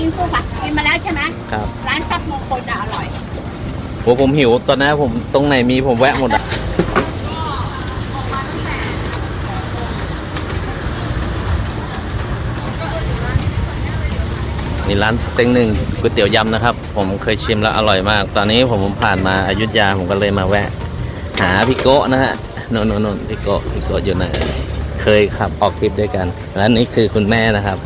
กินกุ้งปะกินมาแล้วใช่ไหมครับ ร้านซับมงคลออร่อย โหผมหิวตอนนี้ผมตรงไหนมีผมแวะหมดอะนี่ร้านเต็งหนึ่งก๋วยเตี๋ยวยำนะครับ ผมเคยชิมแล้วอร่อยมาก ตอนนี้ผมผ่านมาอายุทยาผมก็เลยมาแวะ หาพี่โก้นะฮะนนนนพี่โก้พี่โก้อยู่ไหนเคยขับออกทริปด้วยกันร้านนี้คือคุณแม่นะครับ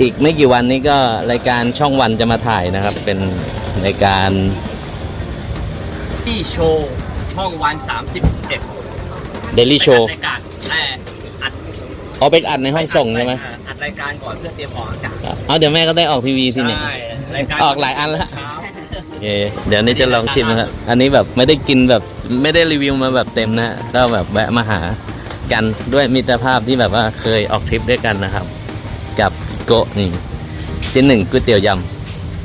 อีกไม่กี่วันนี้ก็รายการช่องวันจะมาถ่ายนะครับ เป็นรายการที่โชว์ช่องวันสามสิบเอ็ด Daily Show รายการแต่อัดเอาไปอัดในห้องส่งใช่ไหมอัดรายการก่อนเพื่อเตรียมออกอากาศเอาเดี๋ยวแม่ก็ได้ออกทีวีสิเนี่ยใช่รายการออกหลายอันแล้วครับโอเคเดี๋ยวนี้จะลองชิมนะครับ อันนี้แบบไม่ได้กินแบบไม่ได้รีวิวมาแบบเต็มนะก็แบบแวะมาหากันด้วยมิตรภาพที่แบบว่าเคยออกทริปด้วยกันนะครับ กับ โกะนี่เจนหนึ่งก๋วยเตี๋ยวย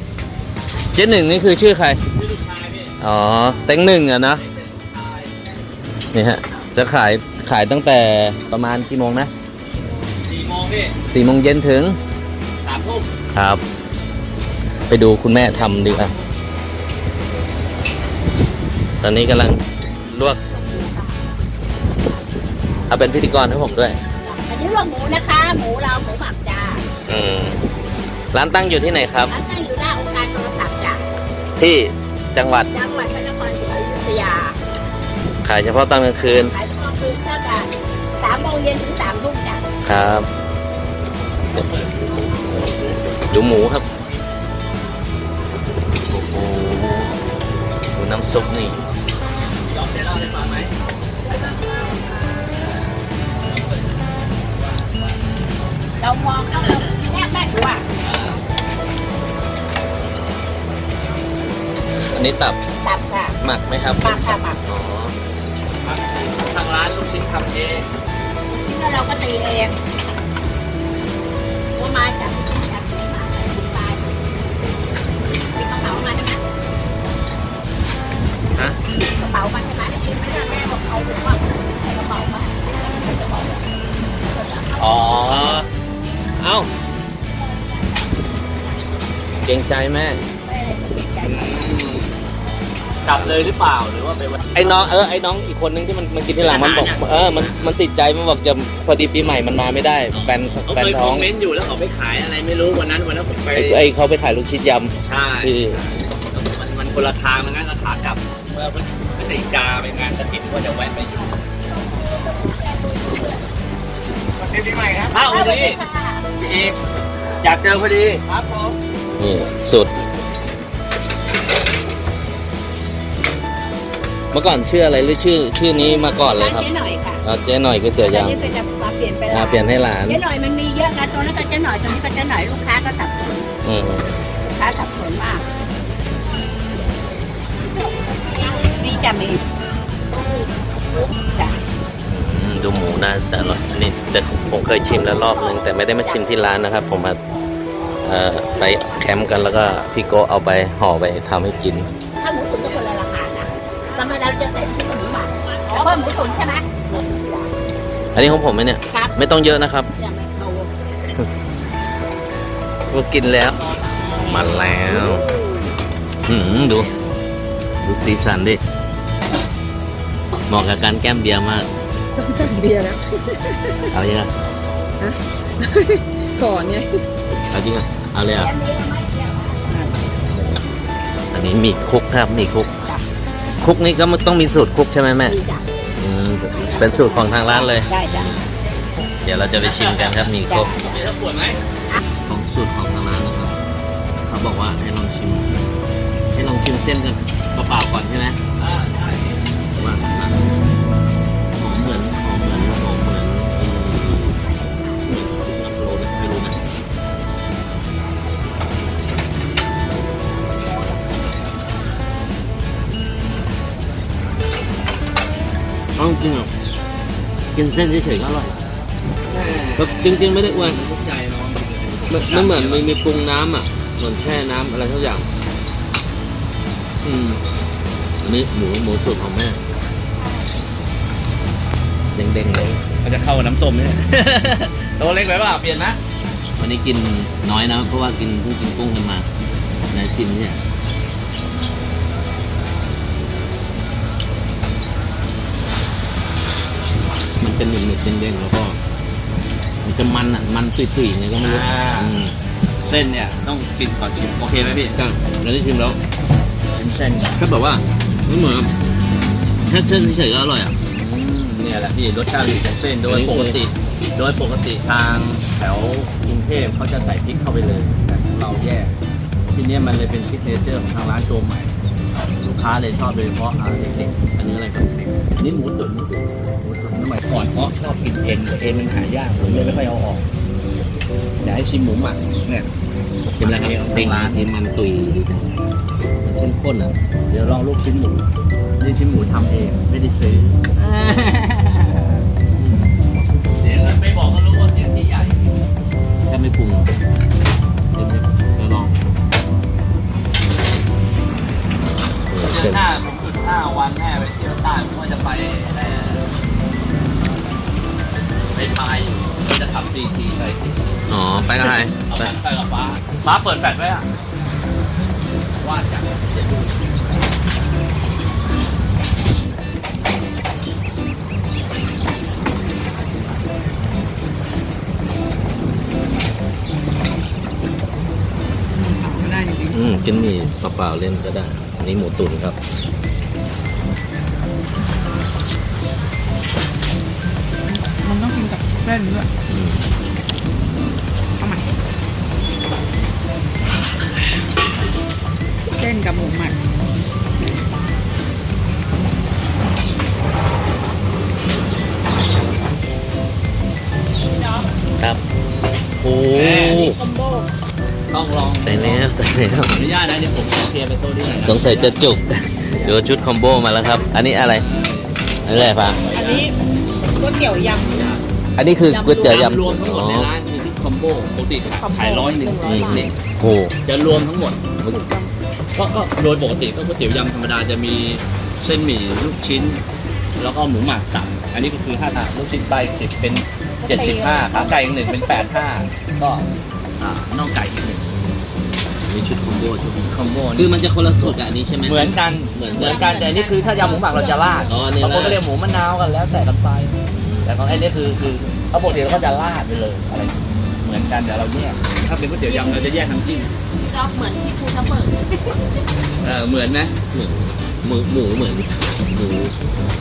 ำเจนหนึ่งนี่คือชื่อใครชื่อลูกชายพี่อ๋อเต็งหนึ่งอะนะเป็นลูกชายนี่ฮะจะขายขายตั้งแต่ประมาณกี่โมงนะสี่โมงพี่สี่โมงเย็นถึงสามทุ่มครับ ไปดูคุณแม่ทำดีกว่าตอนนี้กำลังลวกเอาเป็นพิธีกรให้ผมด้วย อันนี้ลวกหมูนะคะ หมูเราหมูหมักจ้า อืมร้านตั้งอยู่ที่ไหนครับ ร้านตั้งอยู่หน้าองค์การโทรศัพท์จ้ะที่จังหวัดจังหวัดพระนครศรีอยุธยาขายเฉพาะตอนกลางคืนขายเฉพาะคืนก็จะสามโมงเย็นถึงสามทุ่มจ้ะครับดูหมูครับโอ้โหดูน้ำซุปนี่ยอมได้เล่าให้ฟังไหมเรามองแล้วเรา ทีแรกแม่กลัวอันนี้ตับตับค่ะหมักไหมครับหมักค่ะหมักอ๋อครับทางร้านลูกชิ้นทำเองที่เราก็ตีเองก็มาจากที่จาก เกรงใจแม่กลับเลยหรือเปล่าหรือว่าไปวันไอ้น้องเออไอ้น้องอีกคนนึงที่มันมันกินที่หลังมันบอกเออมันมันติดใจมันบอกจะพอดีปีใหม่มันมาไม่ได้แฟนเขาแฟนเคยคท้ออมงเมนต์อยู่แล้วเขาไปขายอะไรไม่รู้วันนั้นวันนั้นผมไปไอ้ไอ้เขาไปขายลูกชิ้นยใช่ำที่มันมันคนละทางมันงั้นเราขากลับเมื่อพฤศจิกาไปงานกระถิ่นก็จะแวะไปอยู่ปีใหม่ครับอ้าวพอดีพี่เอกอยากเจอพอดีครับผม นี่สุด เมื่อก่อนชื่ออะไรหรือชื่อ ชื่อนี้มาก่อนเลยครับ เจ๊หน่อยค่ะเอาเจ๊หน่อยก๋วยเตี๋ยวตอนยำนี้เป็นจะมาเปลี่ยนไปอ่าแล้วเปลี่ยนให้หลาน เจ๊หน่อยมันมีเยอะนะตัวนั้นก็เจ๊หน่อยตัวนี้ก็เจ๊หน่อยลูกค้าก็สับสนอืมลูกค้าสับสนมากนี่จะมีจ้ะอืมดูหมูน่าจะอร่อยอันนี้แต่ผมเคยชิมแล้วรอบนึงแต่ไม่ได้มาชิมที่ร้านนะครับ ผมมาเอ่อ ไปแคมป์กันแล้วก็พี่โกะเอาไปห่อไปทำให้กิน ถ้าหมูตุ๋นก็คนละราคานะธรรมดาจะใส่ที่หมูหมักแต่ว่าหมูตุ๋นใช่ไหมอันนี้ของผมไหมเนี่ยครับไม่ต้องเยอะนะครับยังไม่โตก็กินแล้ว มาแล้วหืมดู ดูสีสันดิเหมาะกับการแก้มเบียร์มากเบียร์แล้วเอายังไงก่อนไง เอาจริงอะเอาเลยอะแค่นี้ก็ไม่เกี่ยวอันนี้มีคุกครับมีคุก คุกนี่ก็มันต้องมีสูตรคุกใช่ไหมแม่ดีจ้ะอืมเป็นสูตรของทางร้านเลยได้จ้ะเดี๋ยวเราจะไปชิมกันครับมีคุกมีทั้งปวดไหมของสูตรของทางร้านนะครับเขาบอกว่าให้ลองชิม ให้ลองชิมเส้นกันเปล่าๆก่อนใช่ไหม กินเส้นเฉยๆก็อร่อยแบบจริงๆไม่ได้อวยทุกใจเนาะมันมันเหมือนมีมีปรุงน้ำอะเหมือนแช่น้ำอะไรทุกอย่าง อืมอันนี้หมูหมูสุดของแม่เด้งๆเลยมันจะเข้ากับน้ำส้มเนี่ยตัวเล็กไปเปล่าเปลี่ยนไหมวันนี้กินน้อยนะเพราะว่ากินเพิ่งกินกุ้งกันมาในชิมเนี่ย เด้งๆแล้วก็ มันจะมันอะมันตุยๆไงก็ไม่รู้อ่า อืมเส้นเนี่ยต้องกินก่อนชิมโอเคไหมพี่ก็แล้วที่ชิมแล้วชิมเส้นก่อนแค่แบบว่าไม่เหมือนแค่เส้นเฉยๆก็อร่อยอะ อืมเนี่ยแหละพี่รสชาติของเส้นโดยอันนี้ปกติ โดยปกติทางแถวกรุงเทพเขาจะใส่พริกเข้าไปเลยแต่ของเราแยกทีเนี้ยมันเลยเป็นซิกเนเจอร์ของทางร้านโจมใหม่ ลูกค้าเลยชอบโดยเฉพาะอ่าเด็กๆอันนี้อะไรครับอันนี้หมูตุ๋นหมูตุ๋นหมูตุ๋น สมัยก่อนเพราะชอบกินเอ็นเอ็นมันหายากผมเลยไม่ค่อยเอาออกอยากให้ชิมหมูหมักเนี่ยชิมแล้วครับเป็เป็นนร้านที่มันตุยดีจังมันเข้มข้นอะเดี๋ยวลองลูกชิ้นหมูนี่ชิ้นหมูทำเองไม่ได้ซื้อเสียงไม่บอกก็รู้ว่าเสียงที่ใหญ่แค่ไม่ปรุงเดี๋ยวๆแล้วลองเออเดืเส้อนนหน้าผมหยุดห้าวันแม่ไปเที่ยวใต้ผมว่าจะไป เอ่อไปพายอยู่จะขับซีทีไปอ๋อ ไปกับใครเอาไปไปกับฟ้าฟ้าเปิดแฟลชไว้อะว่าจากเสียดูอืมกินหมี่เปล่าๆเล่นก็ได้อันนี้หมูตุ๋นครับ เส้นด้วยอืมเอาใหม่เส้นกับหมูหมักครับ โอ้คอมโบต้องลองใส่แล้วใส่แล้วขออนุญาตนะเดี๋ยวผมขอเคลียร์ไปโต๊ะด้วยหน่อยนะสงสัยจะจุก เดี๋ยวชุดคอมโบมาแล้วครับ อันนี้อะไรอันนี้อะไรปะอันนี้ก๋วยเตี๋ยวยำ อันนี้คือก๋วยเตี๋ยวยำรวมทั้งหมดในร้านคือที่คอมโบปกติขายร้อยหนึ่งร้อยบาทนี่โอ้จะรวมทั้งหมดก็ก็โดยปกติก็ก๋วยเตี๋ยวยำธรรมดาจะมีเส้นหมี่ลูกชิ้น แล้วก็หมูหมักตับอันนี้ก็คือห้าถาดลูกชิ้นใบสิบเป็นเจ็ดสิบห้าขาไก่อีกหนึ่งเป็นแปดห้าก็อ่าน่องไก่อีกหนึ่งมีชุดคอมโบชุดคอมโบคือมันจะคนละสูตรกับอันนี้ใช่ไหมเหมือนกันเหมือนกันเหมือนกันแต่อันนี่คือถ้ายำหมูหมักเราจะราดอ๋ออันนี้บางคนก็ราดเรียกหมูมะนาวกันแล้วแต่กันไป แต่ของไอ้นี่คือคือเขาปกติเราก็จะราดไปเลยอะไร เหมือนกันแต่เราแยกถ้าเป็นก๋วยเตี๋ยวยำเราจะแยกน้ำจิ้มชอบเหมือนที่ภูทับเบิกเออเหมือนไหมเหมือนหมูหมูเหมือนหมู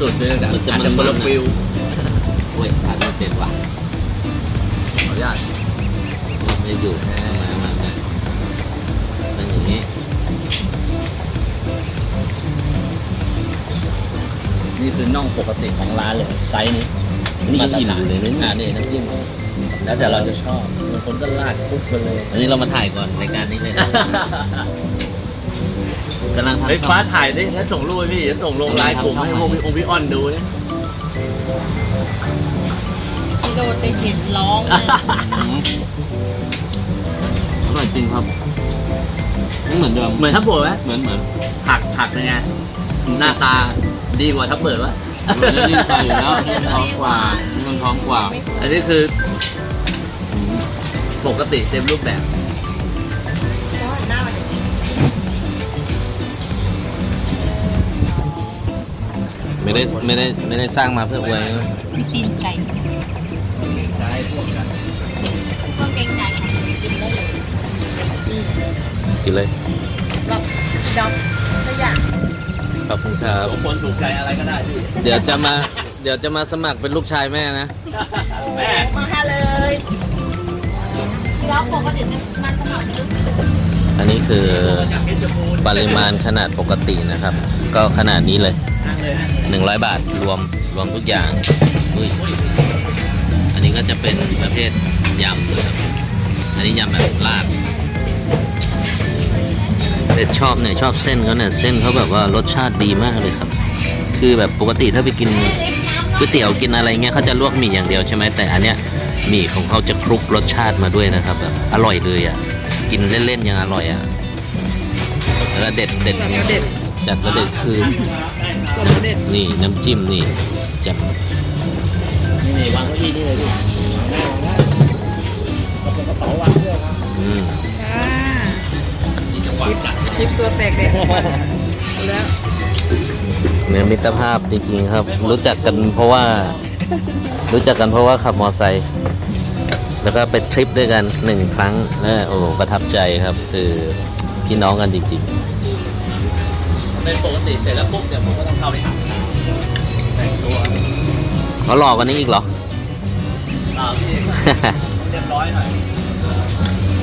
สุดเลยแต่มันจะอาจจะมัคนๆละนะฟิลเว้ยผ่านไม่เป็นว่ะขออนุญาตไม่อยู่มามามาเป็นอย่างนี้นี่คือน่องปกติของร้านเลยไซส์นี้ นี่ยังอิ่มอยู่เลยนะอ่าเนี่ยนี่น้ำจิ้มแล้วแต่เราจะชอบบางคนก็ราดคลุกไปเลย อันนี้เรามาถ่ายก่อนรายการนี้เลยนะกำลังทำเฮ้ยช่องฟ้าถ่ายดิแล้วส่งรูปให้พี่เดี๋ยวส่งลงไลน์กลุ่มให้พวกพี่องค์พี่อ้อนดูเนี่ยพี่โดนไปเห็นร้องเลยอืมอร่อยจริงครับไม่เหมือนเดิมเหมือนทับเบิร์ดไหมเหมือนเหมือนผักผักเป็นไงหน้าตาดีกว่าทับเบิร์ดวะ มันจะรีบไปอยู่แล้วท้องกว่ามันท้องกว่าอันนี้คือปกติเต็มรูปแบบหน้ามันอย่างนี้ไม่ได้ไม่ได้ไม่ได้สร้างมาเพื่ออวยนะมีตีนไก่ได้พวกกันพวกเกรงใจค่ะกินได้เลยกินเลยแบบดอกตัวอย่าง ขอบคุณครับ ทุกคนถูกใจอะไรก็ได้พี่เดี๋ยวจะมา เดี๋ยวจะมาสมัครเป็นลูกชายแม่นะ แม่มาเลยแล้วปกติจะมันสมัครไม่รู้สึกอันนี้คือจากเพชรบูรณ์ปริมาณขนาดปกตินะครับ ก็ขนาดนี้เลย นั่งเลยนั่งเลย100 บาทรวมรวมทุกอย่างอุ้ยอันนี้ก็จะเป็นประเภทยำนะครับอันนี้ยำแบบราด แต่ชอบเนี่ยชอบเส้นเขาเนี่ยเส้นเขาแบบว่ารสชาติดีมากเลยครับ คือแบบปกติถ้าไปกินก๋วยเตี๋ยวกินอะไรเงี้ยเขาจะลวกหมี่อย่างเดียวใช่ไหมแต่อันเนี้ยหมี่ของเขาจะคลุกรสชาติมาด้วยนะครับแบบอร่อยเลยอะกินเล่นๆยังอร่อยอะแล้วก็เด็ดเด็ดเด็ดจัดแล้วเด็ดคือนี่น้ำจิ้มนี่จ่มนี่วางเก้าอี้นี่เลยพี่แม่วางได้กระเป๋าวางเสื้อครับอืม อ่านี่จังหวะจัดคลิปตัวแตกเด็ดเอาแล้วเนื้อมิตรภาพจริง ๆ ครับ รู้จักกันเพราะว่า รู้จักกันเพราะว่าขับมอไซค์แล้วก็ไปทริปด้วยกันหนึ่งครั้งนะโอ้โหประทับใจครับ คือพี่น้องกันจริงเป็นปกติเสร็จแล้วปุ๊บเนี่ยผมก็ต้องเข้าไปอาบน้ำแต่งตัวๆเขาหลอกกันนี้อีกเหรออ่าพี่เอกเรียบร้อยหน่อย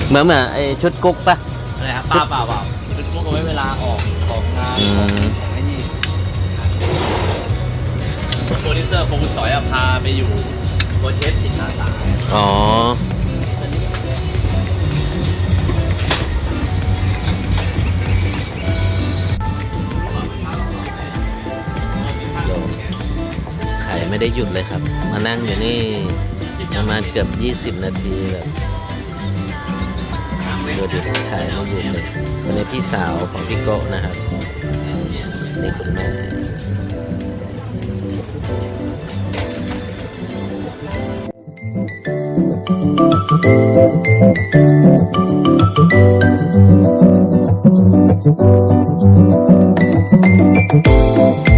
เหมือนเหมือนไอชุดกุ๊กปะ อะไรครับเปล่าเปล่าเปล่าเป็นพวกเอาไว้เวลาออกออกงานอืออกมไอ้นี่โปรดิวเซอร์โปรดิวสอยอะพาไปอยู่โปรเชฟจิตอาสาอ๋อ ขายไม่ได้หยุดเลยครับ มานั่งอยู่นี่ประมาณเกือบ 20 นาทีแบบ ดูดิถ่ายรูปอยู่เลยวันนี้พี่สาวของพี่โกะนะครับนี่คุณแม่ Thank.